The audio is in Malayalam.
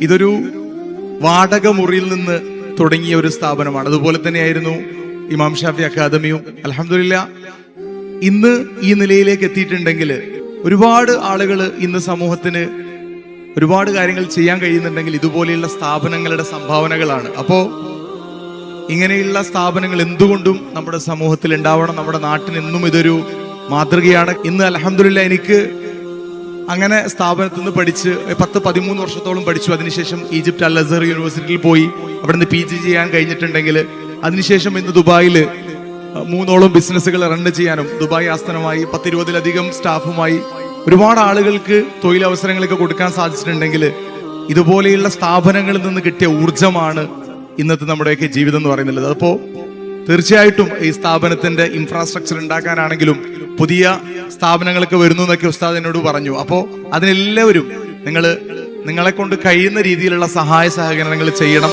ഇതൊരു വാടക മുറിയിൽ നിന്ന് തുടങ്ങിയ ഒരു സ്ഥാപനമാണ്. അതുപോലെ തന്നെയായിരുന്നു ഇമാം ഷാഫി അക്കാദമിയും. അലഹമില്ല ഇന്ന് ഈ നിലയിലേക്ക് എത്തിയിട്ടുണ്ടെങ്കിൽ ഒരുപാട് ആളുകൾ ഇന്ന് സമൂഹത്തിന് ഒരുപാട് കാര്യങ്ങൾ ചെയ്യാൻ കഴിയുന്നുണ്ടെങ്കിൽ ഇതുപോലെയുള്ള സ്ഥാപനങ്ങളുടെ സംഭാവനകളാണ്. അപ്പോ ഇങ്ങനെയുള്ള സ്ഥാപനങ്ങൾ എന്തുകൊണ്ടും നമ്മുടെ സമൂഹത്തിൽ ഉണ്ടാവണം. നമ്മുടെ നാട്ടിൽ എന്നും ഇതൊരു മാതൃകയാണ്. ഇന്ന് അലഹമില്ല എനിക്ക് അങ്ങനെ സ്ഥാപനത്തിൽ നിന്ന് പഠിച്ച് പത്ത് പതിമൂന്ന് വർഷത്തോളം പഠിച്ചു. അതിനുശേഷം ഈജിപ്റ്റ് അൽ അസർ യൂണിവേഴ്സിറ്റിയിൽ പോയി. അവിടെ നിന്ന് പി ജി ചെയ്യാൻ കഴിഞ്ഞിട്ടുണ്ടെങ്കിൽ അതിനുശേഷം ഇന്ന് ദുബായിൽ മൂന്നോളം ബിസിനസ്സുകൾ റൺ ചെയ്യാനും ദുബായ് ആസ്ഥാനമായി പത്തിരുപതിലധികം സ്റ്റാഫുമായി ഒരുപാട് ആളുകൾക്ക് തൊഴിലവസരങ്ങളൊക്കെ കൊടുക്കാൻ സാധിച്ചിട്ടുണ്ടെങ്കിൽ ഇതുപോലെയുള്ള സ്ഥാപനങ്ങളിൽ നിന്ന് കിട്ടിയ ഊർജമാണ് ഇന്നത്തെ നമ്മുടെയൊക്കെ ജീവിതം എന്ന് പറയുന്നത്. അപ്പോ തീർച്ചയായിട്ടും ഈ സ്ഥാപനത്തിന്റെ ഇൻഫ്രാസ്ട്രക്ചർ ഉണ്ടാക്കാനാണെങ്കിലും പുതിയ സ്ഥാപനങ്ങളൊക്കെ വരുന്നു എന്നൊക്കെ ഉസ്താദ് എന്നോട് പറഞ്ഞു. അപ്പോൾ അതിനെല്ലാവരും നിങ്ങൾ നിങ്ങളെ കൊണ്ട് കഴിയുന്ന രീതിയിലുള്ള സഹായ സഹകരണങ്ങൾ ചെയ്യണം.